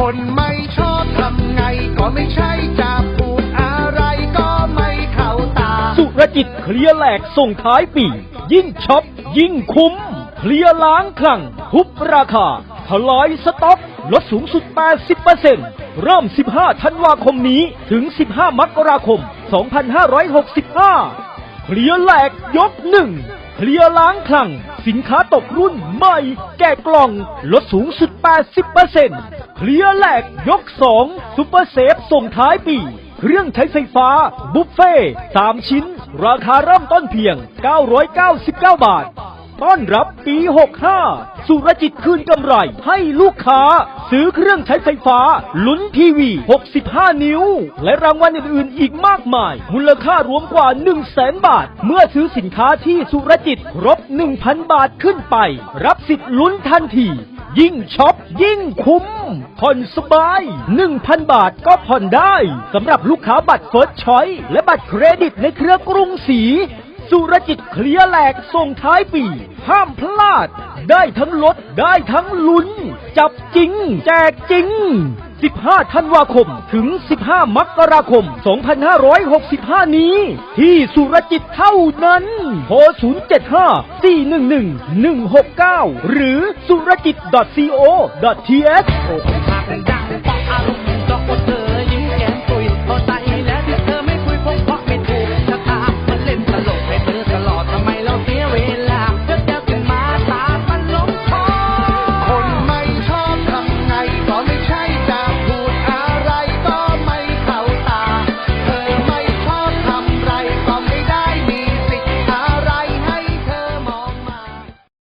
คนไม่ชอบทำไงก็ไม่ใช่จะพูดอะไรก็ไม่เข้าตา สุรจิตเคลียร์แหลกส่งท้ายปี ยิ่งช็อป ยิ่งคุ้ม เคลียร์ล้างคลังทุบราคาทลายสต็อกลดสูงสุด 80%เริ่ม 15 ธันวาคมนี้ถึง 15 มกราคม 2565 เคลียร์แหลกยกหนึ่งเคลียร์ล้างคลัง สินค้าตกรุ่นใหม่ แกะกล่องลดสูงสุด 80%เคลียร์แหลกยกสองซุปเปอร์เซฟส่งท้ายปี เครื่องใช้ไฟฟ้า บุฟเฟ่สามชิ้น ราคาเริ่มต้นเพียง 999 บาท ต้อนรับปี 65 สุรจิตคืนกำไรให้ลูกค้า ซื้อเครื่องใช้ไฟฟ้า ลุ้นทีวี 65 นิ้ว และรางวัลอื่นๆ อีกมากมาย มูลค่ารวมกว่า 1 0 0 0 0แสนบาท เมื่อซื้อสินค้าที่สุรจิตครบ 1,000 บาทขึ้นไป รับสิทธิ์ลุ้นทันที ยิ่งช็อป ยิ่งคุ้มผ่อนสบาย 1,000 บาทก็ผ่อนได้สำหรับลูกค้าบัตรเฟิร์สชอยและบัตรเครดิตในเครือกรุงศรี สุรจิตเคลียแหลกส่งท้ายปี ห้ามพลาด ได้ทั้งลดได้ทั้งลุ้น จับจริง แจกจริง 15 ธันวาคมถึง 15 มกราคม 2565 นี้ ที่สุรจิตเท่านั้นโทร075 411 169 หรือสุรจิต co.th อกหักดัง